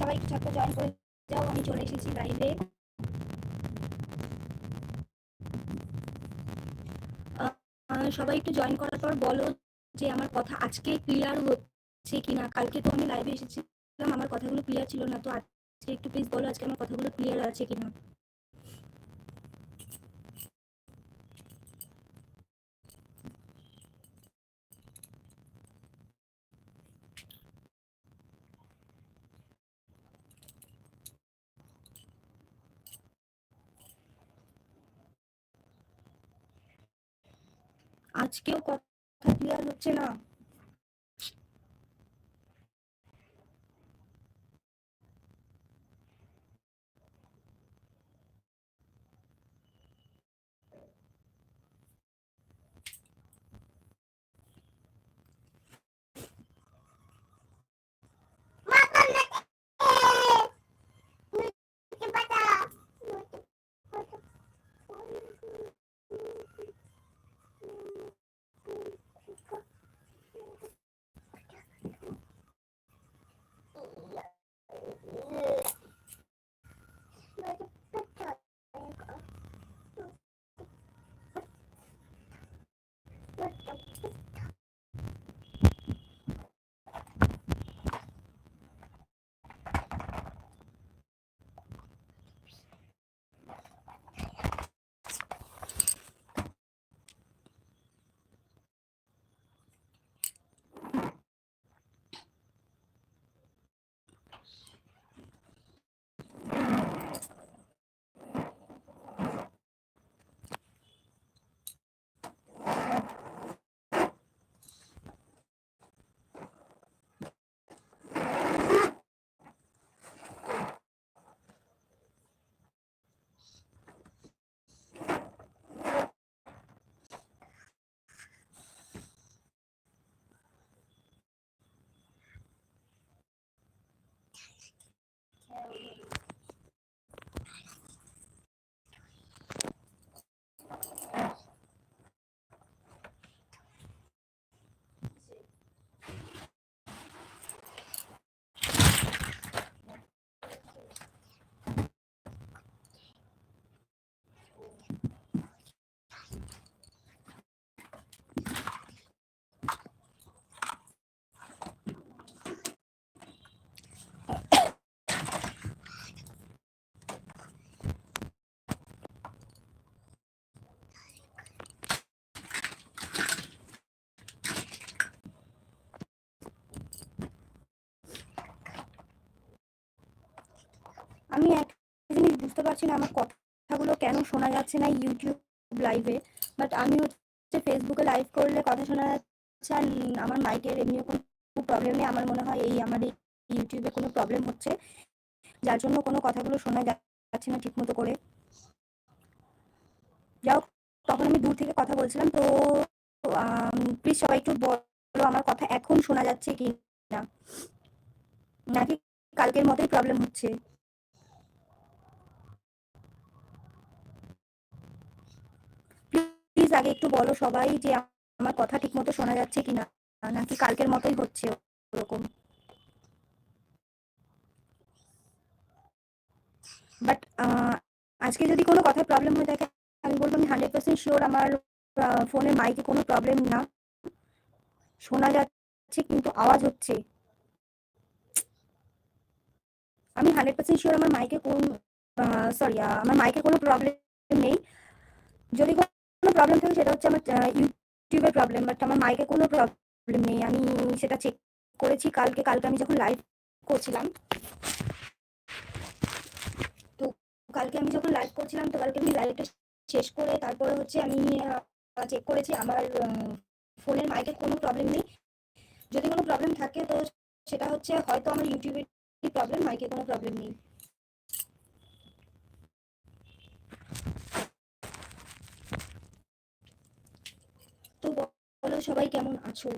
সবাই একটু ঝটপট জয়েন করে যাও, আমি চলে এসেছি লাইভে সবাই একটু জয়েন করার পর বলো যে আমার কথা আজকে ক্লিয়ার হচ্ছে কিনা? কালকে তো আমি লাইভে এসেছিলাম, আমার কথাগুলো ক্লিয়ার ছিল না, তো আজকে একটু প্লিজ বলো আজকে আমার কথাগুলো ক্লিয়ার আছে কিনা? আজকেও কথা ক্লিয়ার হচ্ছে না আমি এক জিনিস বুঝতে পারছি না, আমার কথাগুলো কেন শোনা যাচ্ছে না ইউটিউব লাইভে বাট আমি হচ্ছে ফেসবুকে লাইভ করলে কথা শোনা যাচ্ছে আর আমার মাইকের এমনিও কোনো প্রবলেম নেই আমার মনে হয় এই আমার ইউটিউবে কোনো প্রবলেম হচ্ছে। যার জন্য কোনো কথাগুলো শোনা যাচ্ছে না ঠিকমতো করে। যাও তখন আমি দূর থেকে কথা বলছিলাম, তো প্লিজ সবাই একটু বলো আমার কথা এখন শোনা যাচ্ছে কি না নাকি কালকের মতোই প্রবলেম হচ্ছে? আগে একটু বলো সবাই যে আমার কথা ঠিক মতো শোনা যাচ্ছে কিনা, নাকি কালকের মতোই হচ্ছে ওরকম? বাট আজকে যদি কোনো কথায় প্রবলেম হয়ে থাকে, আমি বলব আমি হান্ড্রেড পার্সেন্ট শিওর আমার ফোনের মাইকে কোনো প্রবলেম না। শোনা যাচ্ছে কিন্তু আওয়াজ হচ্ছে। আমি হান্ড্রেড পার্সেন্ট শিওর আমার মাইকে কোন সরি আমার মাইকে কোনো প্রবলেম নেই। যদি কোনো প্রবলেম থাকে সেটা হচ্ছে আমার ইউটিউবের প্রবলেম বাট আমার মাইকে কোনো প্রবলেম নেই। আমি সেটা চেক করেছি কালকে কালকে আমি যখন লাইভ করছিলাম, তো কালকে আমি যখন লাইভ করছিলাম, তো কালকে আমি লাইভটা শেষ করে তারপরে হচ্ছে আমি চেক করেছি আমার ফোনের মাইকে কোনো প্রবলেম নেই। যদি কোনো প্রবলেম থাকে, তো সেটা হচ্ছে হয়তো আমার ইউটিউবের প্রবলেম মাইকে কোনো প্রবলেম নেই। তো বলো সবাই কেমন আছো?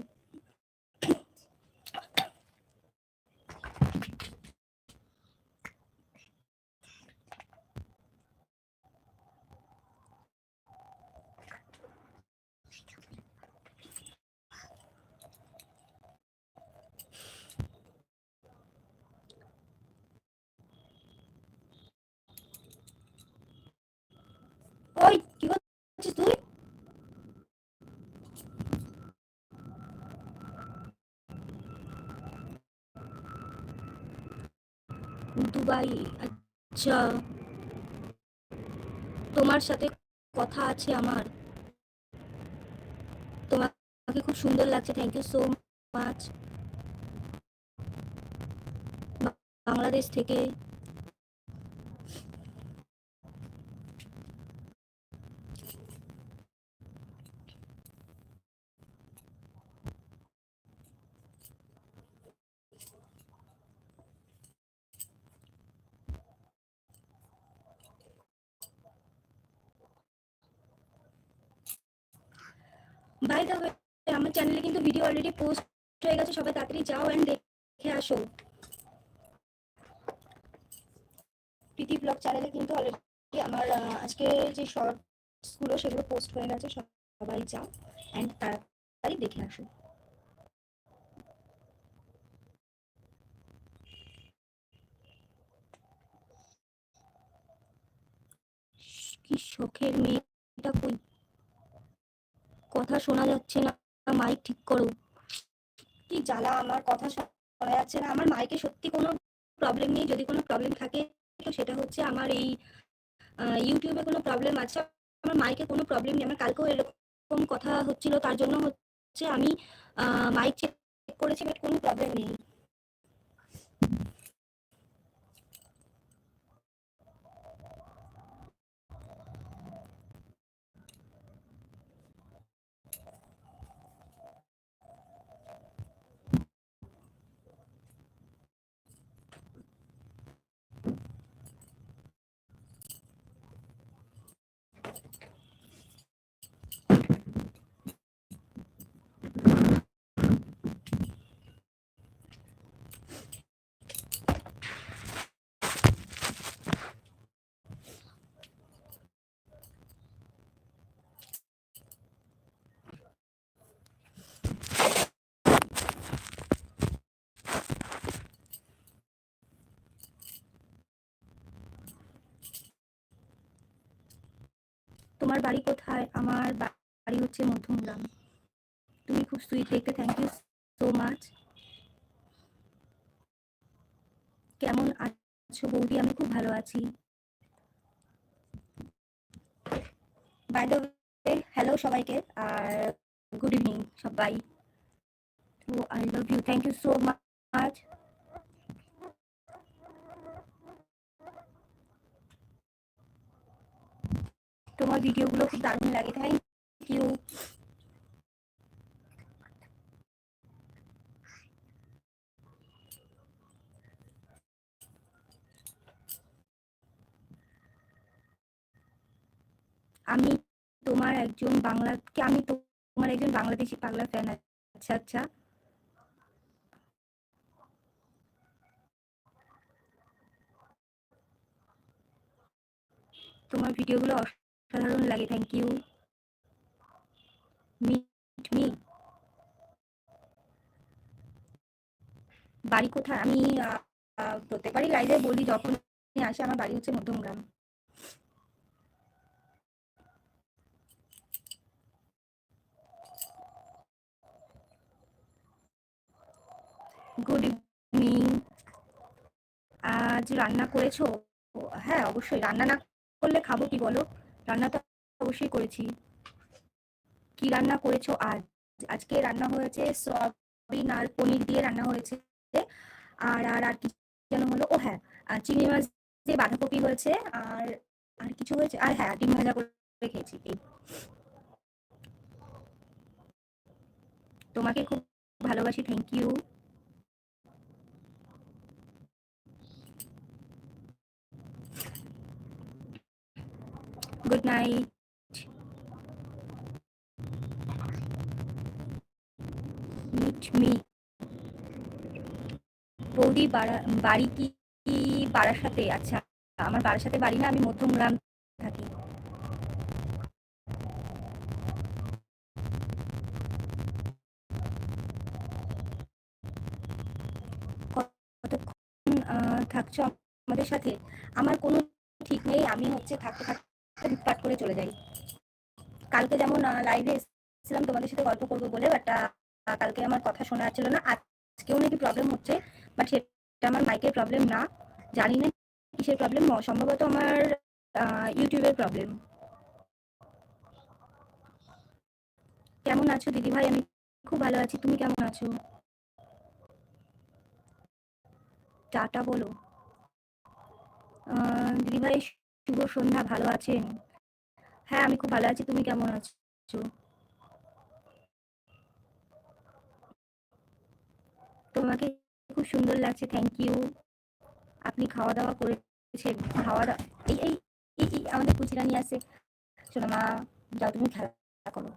দুবাই আচ্ছা। তোমার সাথে কথা আছে আমার। তোমাকে খুব সুন্দর লাগছে thank you so much Bangladesh থেকে বাই দ্য ওয়ে আমার চ্যানেলে কিন্তু ভিডিও অলরেডি পোস্ট হয়ে গেছে সবাই তাড়াতাড়ি যাও অ্যান্ড দেখে আসো। প্রীতি ব্লগ চ্যানেলে কিন্তু অলরেডি আমার আজকে যে শর্টসগুলো সেগুলো পোস্ট হয়ে গেছে, সবাই যাও অ্যান্ড তাড়াতাড়ি দেখে আসো। কি শখের মেয়েটা কই? কথা শোনা যাচ্ছে না মাইক ঠিক করো। কি জ্বালা, আমার কথা শোনা যাচ্ছে না, আমার মাইকে সত্যি কোনো প্রবলেম নেই, যদি কোনো প্রবলেম থাকে, তো সেটা হচ্ছে আমার এই ইউটিউবে কোনো প্রবলেম আছে, আমার মাইকে কোনো প্রবলেম নেই, আমার কালকেও এরকম কথা হচ্ছিল, তার জন্য হচ্ছে আমি মাইক চেক করেছি বাট কোনো প্রবলেম নেই। তোমার বাড়ি কোথায়? আমার বাড়ি হচ্ছে মধ্যমগ্রাম। তুমি খুব সুইট দেখতে থ্যাংক ইউ সো মাচ কেমন আছো বৌদি? আমি খুব ভালো আছি। বাই হ্যালো সবাইকে, আর গুড ইভিনিং সবাই। তো I love you thank you so much তোমার ভিডিওগুলো খুব দারুণ লাগে থ্যাংক ইউ আমি তোমার একজন বাংলা, কি আমি তোমার একজন বাংলাদেশি পাগলা ফ্যান আচ্ছা আচ্ছা। তোমার ভিডিওগুলো অসাধারণ লাগে থ্যাংক ইউ মিট মি বাড়ি কোথায়? আমি প্রত্যেকবারই লাইভে বলি যখন আসে, আমার বাড়ি হচ্ছে মধ্যমগ্রাম। গুড ইভিনিং আজ রান্না করেছ? হ্যাঁ অবশ্যই। রান্না না করলে খাব কি বলো? রান্না তো অবশ্যই করেছি। কি রান্না করেছ আজ? আজকে রান্না হয়েছে সয়াবিন আর পনির দিয়ে রান্না হয়েছে। আর আর আর কি যেন হলো, ও হ্যাঁ আর চিংড়ি মাছ দিয়ে বাঁধাকপি হয়েছে, আর আর কিছু হয়েছে? আর হ্যাঁ ডিম ভাজা করে খেয়েছি, এই। তোমাকে খুব ভালোবাসি thank you good night meet me বৌদি বাড়ি কি কি বারাসাতে আচ্ছা আমার বারাসাতে বাড়ি না, আমি মধ্যমগ্রাম থাকি। কতক্ষণ থাকছো আমাদের সাথে? আমার কোনো ঠিক নেই, আমি হচ্ছে থাকতে থাকতে পাট করে চলে যাই। কালকে যেমন লাইভে এসেছিলাম, তোমাদের সাথে গল্প করব বলে বাট কালকে আমার কথা শোনা যাচ্ছিল না। আজকেও নাকি প্রবলেম হচ্ছে বাট সেটা আমার মাইকের প্রবলেম না। জানি না কিসের প্রবলেম সম্ভবত আমার ইউটিউবের প্রবলেম কেমন আছো দিদি ভাই আমি খুব ভালো আছি। তুমি কেমন আছো? টাটা বলো। দিদি ভাই শুভ সন্ধ্যা, ভালো আছেন? হ্যাঁ আমি খুব ভালো আছি। তুমি কেমন আছো? তোমাকে খুব সুন্দর লাগছে থ্যাংক ইউ আপনি খাওয়া দাওয়া করেছেন খাওয়া দাওয়া এই এই আমাদের কুচিরা আছে আসে। শোনো মা, যাও তুমি খেলা করো।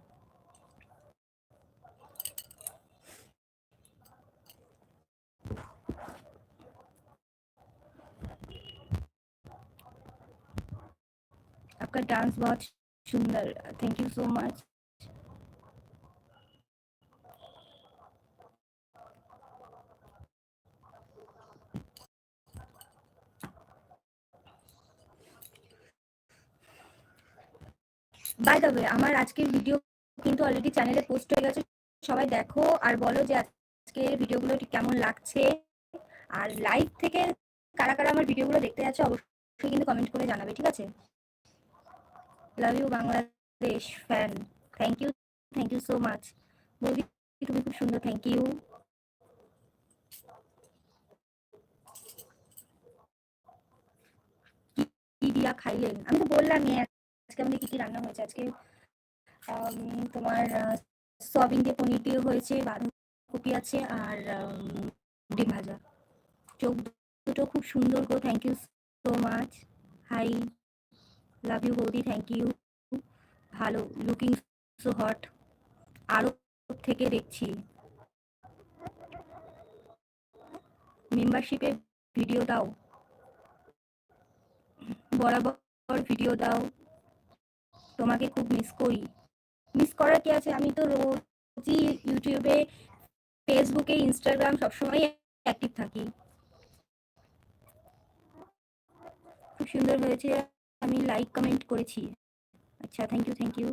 आपका डांस बहुत सुंदर thank you so much by the way আমার আজকের ভিডিও কিন্তু অলরেডি চ্যানেলে পোস্ট হয়ে গেছে সবাই দেখো আর বলো যে আজকের ভিডিওগুলো ঠিক কেমন লাগছে আর লাইভ থেকে কারা কারা আমার ভিডিওগুলো দেখতে যাচ্ছে অবশ্যই কিন্তু কমেন্ট করে জানাবে ঠিক আছে Love you Bangladesh fan thank you thank you so much বৌদি তুমি খুব সুন্দর থ্যাংক ইউ কি দিয়া খাইলেন? আমি তো বললামই, আজকে আমাদের কি কি রান্না হয়েছে? আজকে তোমার সয়াবিন দিয়ে পনির দিয়ে হয়েছে, বাঁধাকপি আছে আর ডিম ভাজা। চোখ দুটো খুব সুন্দর গো thank you so much hi love you বৌদি থ্যাংক ইউ ভালো লুকিং সো হট আরও থেকে দেখছি। মেম্বারশিপে ভিডিও দাও। বরাবর ভিডিও দাও। তোমাকে খুব মিস করি। মিস করার কি আছে? আমি তো রোজই ইউটিউবে ফেসবুকে ইনস্টাগ্রাম সবসময় অ্যাক্টিভ থাকি। খুব সুন্দর হয়েছে। আমি লাইক কমেন্ট করেছি। আচ্ছা থ্যাংক ইউ থ্যাংক ইউ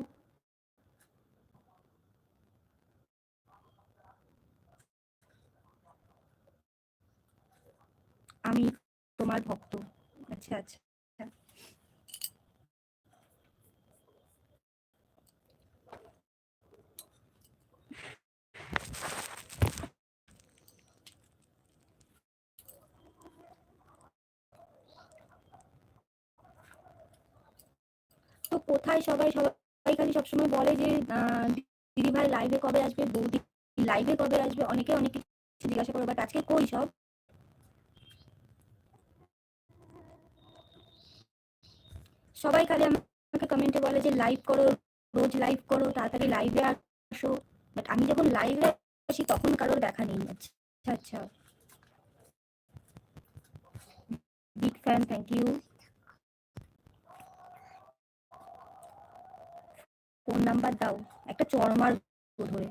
আমি তোমার ভক্ত। আচ্ছা আচ্ছা। তো কোথায় সবাই সবাই খালি সবসময় বলে যে দিদি ভাই লাইভে কবে আসবে, বৌদি লাইভে কবে আসবে, অনেকে অনেক কিছু জিজ্ঞাসা করে বাট আজকে কই সব? সবাই খালি আমাকে কমেন্টে বলে যে লাইভ করো, রোজ লাইভ করো, তাড়াতাড়ি লাইভে আসো। বাট আমি যখন লাইভে আসি, তখন কারোর দেখা নেই। আচ্ছা আচ্ছা। Big fan thank you phone number দাও। একটা চরমার ধরে।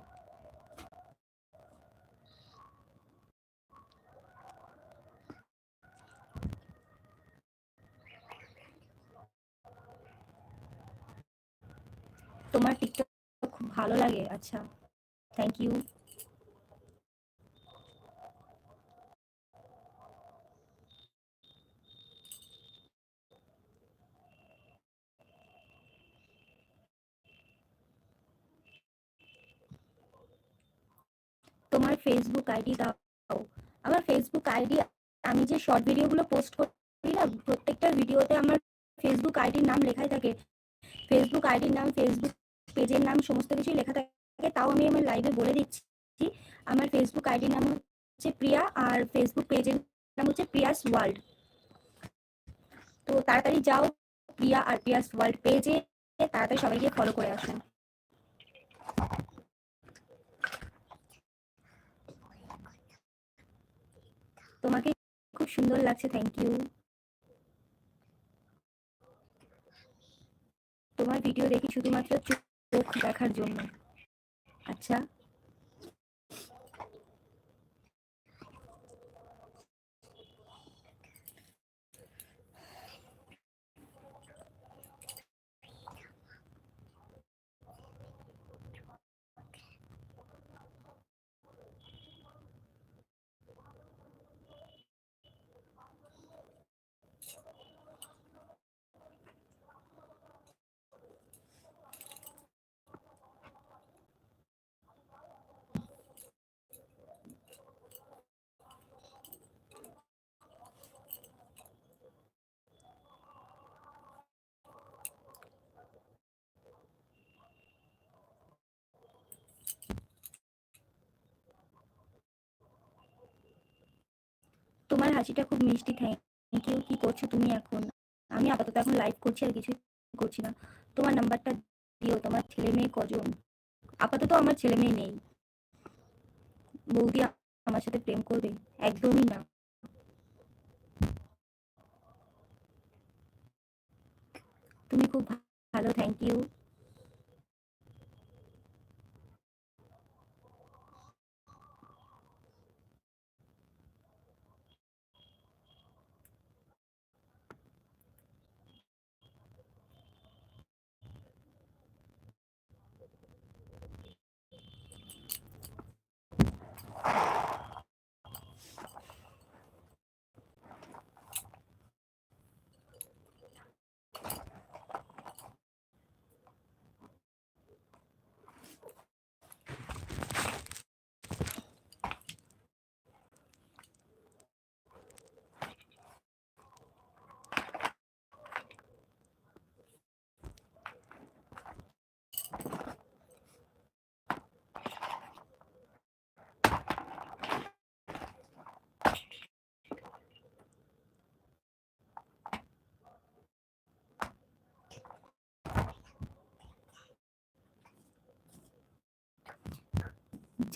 তোমার টিকটক খুব ভালো লাগে আচ্ছা। থ্যাংক ইউ তোমার ফেসবুক আইডি দাও। আমার ফেসবুক আইডি আমি যে শর্ট ভিডিওগুলো পোস্ট করি না, প্রত্যেকটা ভিডিওতে আমার ফেসবুক আইডির নাম লেখাই থাকে। ফেসবুক আইডির নাম ফেসবুক পেজের নাম, সমস্ত কিছুই লেখা থাকে। তাও আমি আমার লাইভে বলে দিচ্ছি। আমার ফেসবুক আইডির নাম হচ্ছে প্রিয়া, আর ফেসবুক পেজের নাম হচ্ছে প্রিয়াস ওয়ার্ল্ড। তো তাড়াতাড়ি যাও প্রিয়া আর প্রিয়াস ওয়ার্ল্ড পেজে তাড়াতাড়ি সবাইকে ফলো করে আসুন। তোমাকে খুব সুন্দর লাগছে থ্যাংক ইউ তোমার ভিডিও দেখি শুধুমাত্র চোখ দেখার জন্য। আচ্ছা। তোমার হাসিটা খুব মিষ্টি থ্যাংক ইউ কি করছ তুমি এখন? আমি আপাতত এখন লাইভ করছি আর কিছু করছি না। তোমার নাম্বারটা দিও, তোমার ছেলে মেয়ে কজন? আপাতত আমার ছেলে মেয়ে নেই। বৌদি আমার সাথে প্রেম করবে? একদমই না। তুমি খুব ভালো থ্যাংক ইউ Oh.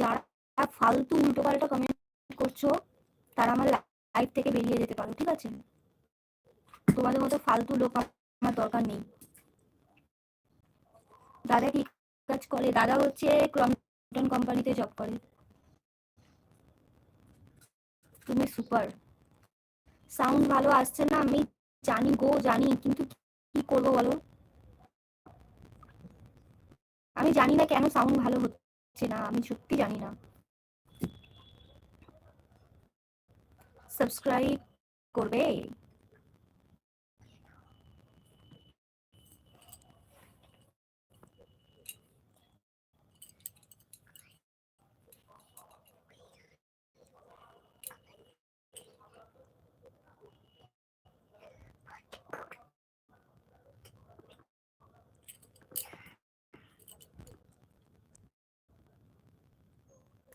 যারা ফালতু উল্টো পাল্টা কমেন্ট করছ, তারা আমার লাইফ থেকে বেরিয়ে যেতে পারো, ঠিক আছে? তোমাদের মতো ফালতু লোক আমার দরকার নেই। দাদা কি কাজ করে? দাদা হচ্ছে ক্রমটন কোম্পানিতে জব করে। তুমি সুপার সাউন্ড ভালো আসছে না? আমি জানি গো, জানি, কিন্তু কি করব বলো? আমি জানি না কেন সাউন্ড ভালো হচ্ছে না আমি সত্যি জানি না। সাবস্ক্রাইব করবে?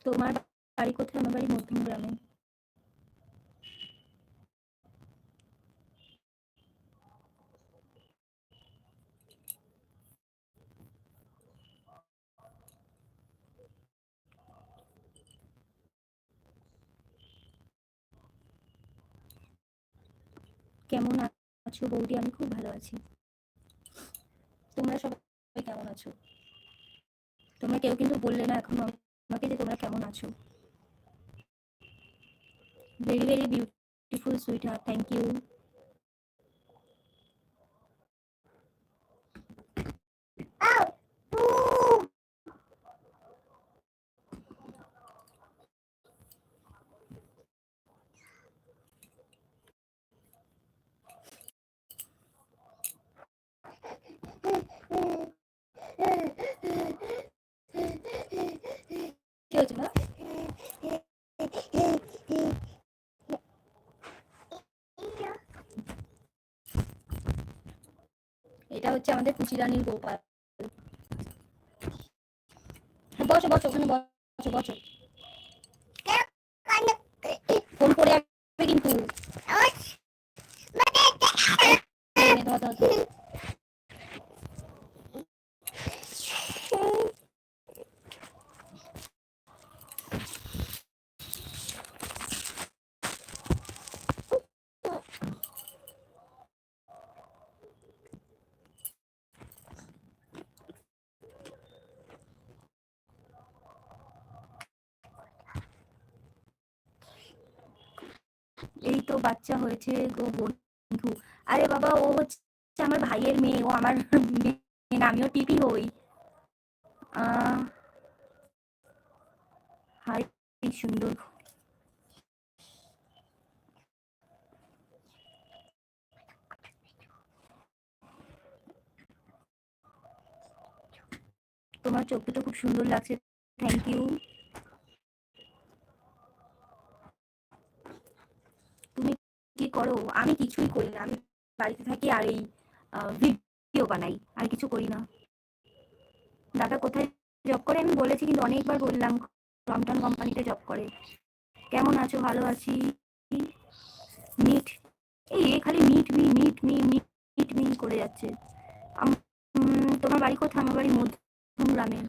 তোমার বাড়ি কোথায়? আমার বাড়ি মধ্যম গ্রামে। কেমন আছো বৌদি? আমি খুব ভালো আছি। তোমরা সবাই কেমন আছো? তোমরা কেউ কিন্তু বললে না এখনও। আমাকে যে তোমরা কেমন আছো? Very very beautiful sweet heart thank you কি হয়েছে না এটা হচ্ছে আমাদের কুচিরানির গোপাল। হ্যাঁ, বসো বসো ওখানে বসো বসো ফোন করে আসবে কিন্তু এই নে, ধর, ধর, ধর। এই তো বাচ্চা হয়েছে গো বন্ধু। আরে বাবা, ও হচ্ছে আমার ভাইয়ের মেয়ে, ও আমার মেয়ে, আমিও টিপি হই। হাই সুন্দর। তোমার চোখ দুটো খুব সুন্দর লাগছে থ্যাংক ইউ তুমি কি করো? আমি কিছুই করি না। আমি বাড়িতে থাকি আর এই ভিডিও বানাই। আর কিছু করি না। দাদা কোথায় জব করে? আমি বলেছি কিন্তু অনেকবার বললাম ক্রমটন কোম্পানিতে জব করে। কেমন আছো? ভালো আছি? মিট এই খালি meet me meet me meet me করে যাচ্ছে। তোমার বাড়ি কোথায়? আমার বাড়ি মধ্যম গ্রামে।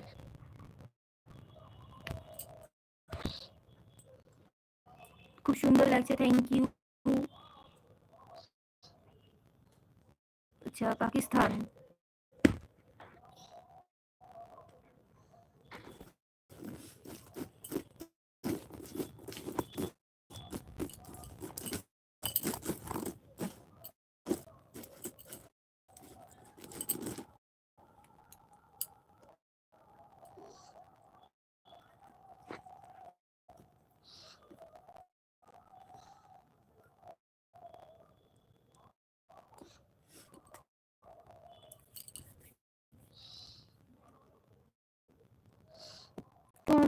খুব সুন্দর লাগছে। থ্যাংক ইউ আচ্ছা পাকিস্তান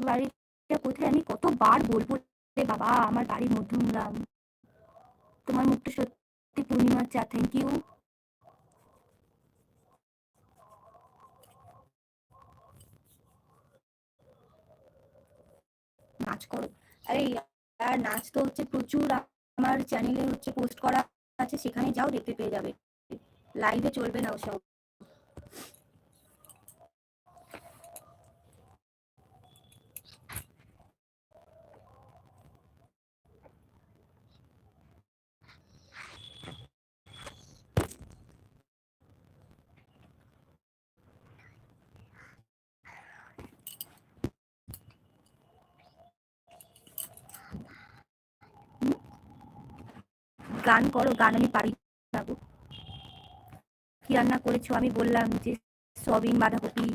বাড়িটা কোথায় আমি কতবার বলব রে বাবা, আমার বাড়ি মধ্যমগ্রাম তোমার মুখটা সত্যি পূর্ণিমার চা থ্যাংক ইউ নাচ করো। আরে, আর নাচ তো হচ্ছে প্রচুর। আমার চ্যানেলে হচ্ছে পোস্ট করা আছে, সেখানে যাও, দেখতে পেয়ে যাবে। লাইভে চলবে না ওসব। গান করো, গান আমি পারি না গো কি রান্না করেছ? আমি বললাম যে সবিন বাঁধাকপি।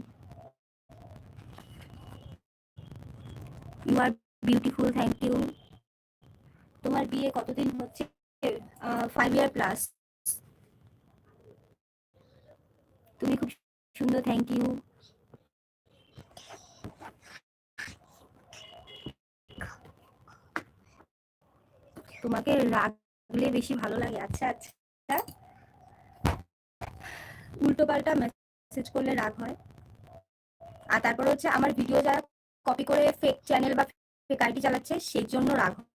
You are beautiful thank you তোমার বিয়ে কতদিন হচ্ছে? ফাইভ ইয়ার প্লাস তুমি খুব সুন্দর থ্যাংক ইউ তোমাকে রাখলে বেশি ভালো লাগে। আচ্ছা আচ্ছা। উল্টো পাল্টা মেসেজ করলে রাগ হয়। আর তারপর হচ্ছে আমার ভিডিও যারা কপি করে ফেক চ্যানেল বা ফেক আইডি চালাচ্ছে সেই জন্য রাগ হয়।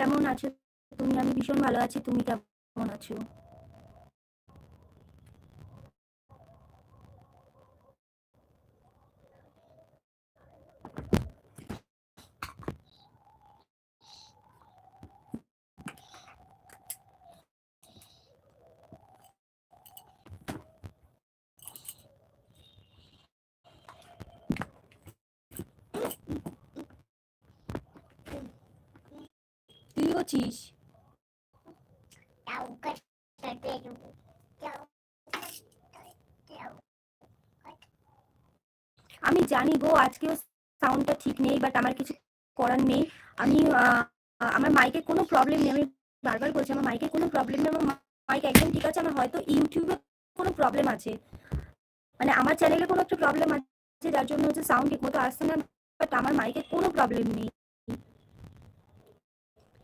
কেমন আছো? তুমি আমি ভীষণ ভালো আছি তুমি কেমন আছো? করছিস আমি জানি গো, আজকেও সাউন্ডটা ঠিক নেই বাট আমার কিছু করার নেই। আমি আমার মাইকে কোনো প্রবলেম নেই। আমি বারবার বলছি, আমার মাইকে কোনো প্রবলেম নেই, আমার মাইক একদম ঠিক আছে, আমার হয়তো ইউটিউবে কোনো প্রবলেম আছে। মানে আমার চ্যানেলে কোনো একটা প্রবলেম আছে, যার জন্য হচ্ছে সাউন্ড ঠিক মতো আসছে না বাট আমার মাইকে কোনো প্রবলেম নেই।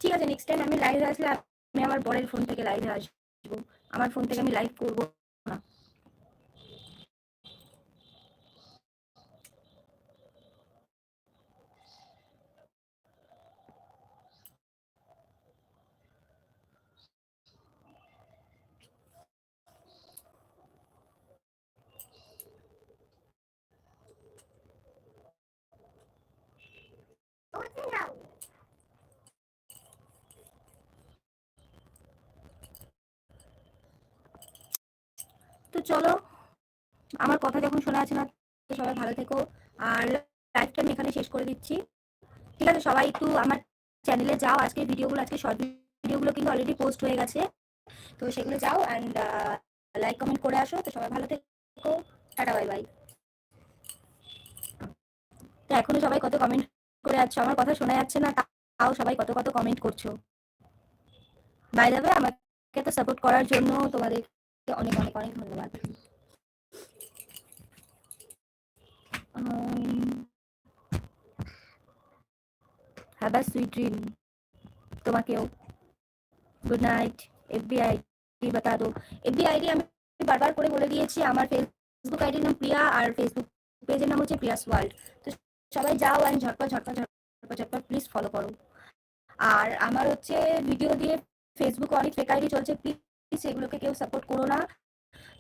ঠিক আছে নেক্সট টাইম আমি লাইভে আসলে আমি আমার বরের ফোন থেকে লাইভে আসব। আমার ফোন থেকে আমি লাইভ করব না তো চলো, আমার কথা যখন শোনা আছে না সবাই ভালো থেকো। আর লাইভটা আমি এখানে শেষ করে দিচ্ছি। ঠিক আছে, সবাই একটু আমার চ্যানেলে যাও। আজকে ভিডিওগুলো আজকে শর্ট ভিডিওগুলো কিন্তু অলরেডি পোস্ট হয়ে গেছে। তো সেগুলো যাও অ্যান্ড লাইক কমেন্ট করে আসো। তো সবাই ভালো থেকো। টাটা বাই বাই তো এখনও সবাই কত কমেন্ট করে যাচ্ছ আমার কথা শোনা যাচ্ছে না, তাও সবাই কত কত কমেন্ট করছ। বাই আমাকে তো সাপোর্ট করার জন্য তোমাদেরকে অনেক অনেক অনেক ধন্যবাদ। হ্যাভ আ সুইট ড্রিম তোমাকেও। গুড নাইট এফবিআই বাতা দো এফবিআইডি আমি বারবার করে বলে দিয়েছি, আমার ফেসবুক আইডির নাম প্রিয়া আর ফেসবুক পেজের নাম হচ্ছে প্রিয়াস ওয়ার্ল্ড। তো সবাই যাও অ্যান্ড ঝটপট ঝটপট ঝটপট ঝটপট প্লিজ ফলো করো। আর আমার হচ্ছে ভিডিও দিয়ে ফেসবুক অনেক ফেক আইডি চলছে প্লিজ সেগুলোকে কেউ সাপোর্ট করো না।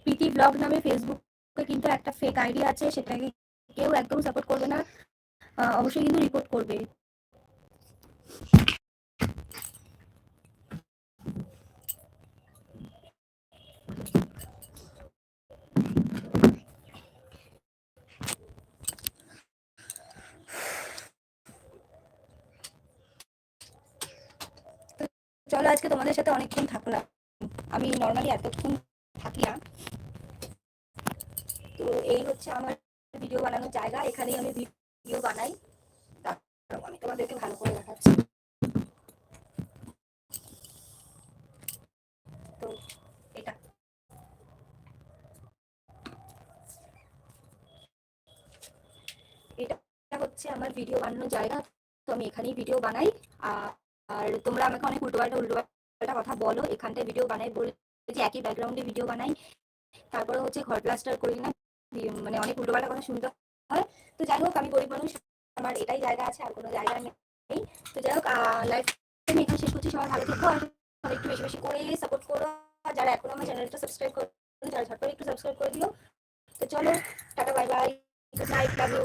প্রীতি ব্লগ নামে ফেসবুকে কিন্তু একটা ফেক আইডি আছে, সেটাকে কেউ একদম সাপোর্ট করবে না। অবশ্যই কিন্তু রিপোর্ট করবে। চলো আজকে তোমাদের সাথে অনেকক্ষণ থাকলাম। আমি নর্মালি এতক্ষণ থাকি না তো এই হচ্ছে আমার ভিডিও বানানোর জায়গা। এখানেই আমি ভিডিও বানাই। আমি তোমাদেরকে ভালো করে দেখাচ্ছি। তো এটা। এটা হচ্ছে আমার ভিডিও বানানোর জায়গা। তো আমি এখানেই ভিডিও বানাই। আর তোমরা আমাকে অনেক উল্টোপাল্টা উল্টোপাল্টা কথা বলো, এখানটায় ভিডিও বানাই বলে যে একই ব্যাকগ্রাউন্ডে ভিডিও বানাই। তারপরে হচ্ছে ঘর প্লাস্টার করি না মানে অনেক উল্টোপাল্টা কথা শুনতে হয়। তো যাই হোক, আমি গরিব মানুষ, আমার এটাই জায়গা আছে, আর কোনো জায়গা নেই। তো যাই হোক লাইফ আমি এখানে শেষ করছি, সবাই ভালো থেকো, আর একটু বেশি বেশি করে সাপোর্ট করো। আর যারা এখনও আমার চ্যানেলটা সাবস্ক্রাইব করো যারা ঝটপট একটু সাবস্ক্রাইব করে দিও। তো চলো, tata bye bye good night love you